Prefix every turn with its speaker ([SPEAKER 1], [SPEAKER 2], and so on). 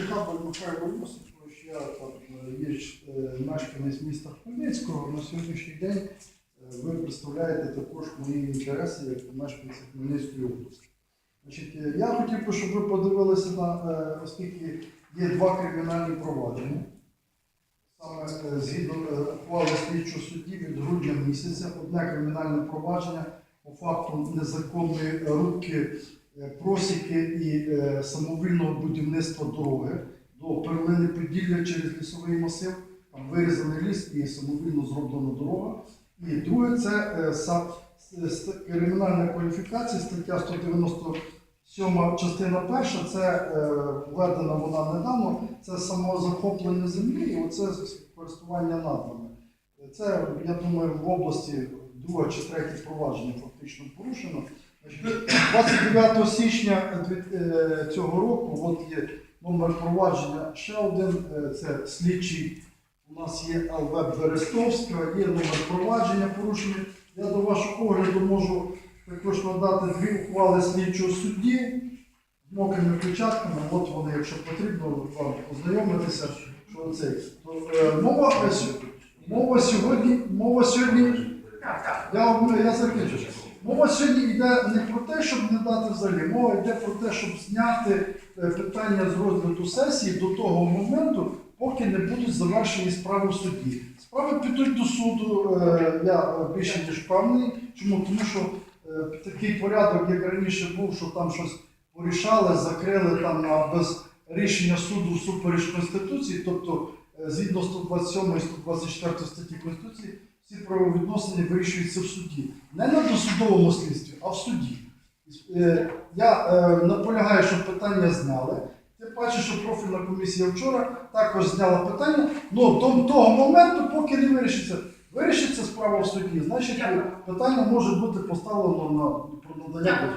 [SPEAKER 1] Хабаль Михайло Йосипович, я там е, є е, мешканець міста Хмельницького. На сьогоднішній день е, ви представляєте також мої інтереси як мешканця Хмельницької області. Значить, я хотів би, щоб ви подивилися на, оскільки є два кримінальні провадження. Саме згідно ухвали слідчого судді від грудня місяця, одне кримінальне провадження по факту незаконної рубки просіки і е, самовільного будівництва дороги до перлини Поділля через лісовий масив. Там вирізаний ліс і самовільно зроблена дорога. І друге це е, кримінальна кваліфікація, стаття 197 частина перша, це е, введена вона недавно, це самозахоплення землі і оце користування надрами. Це, я думаю, в області друге чи третє провадження фактично порушено. Значить, 29 січня е, цього року от є номер провадження ще один, е, це слідчий. У нас є ЛВ Берестовська, є номер провадження порушення. Я до вашого огляду можу також надати дві ухвали слідчого судді з мокрими печатками. От вони, якщо потрібно, вам ознайомитися, що це. То, е, мова, е, мова сьогодні, мова сьогодні я, вам- я закінчу. Мова сьогодні йде не про те, щоб не дати взагалі, мова йде про те, щоб зняти е, питання з розгляду сесії до того моменту, поки не будуть завершені справи в суді. Справи підуть до суду, е, я більше ніж певний. Чому? Тому що е, такий порядок, як раніше був, що там щось порішали, закрили там без рішення суду всупереч Конституції, тобто згідно 127 і 124 статті Конституції, всі правовідносини вирішуються в суді. Не на досудовому слідстві, а в суді. Е, Я е, наполягаю, щоб питання зняли. Ти бачиш, що профільна комісія вчора також зняла питання. Ну до того моменту, поки не вирішиться, вирішиться справа в суді, значить питання може бути поставлено на про надання.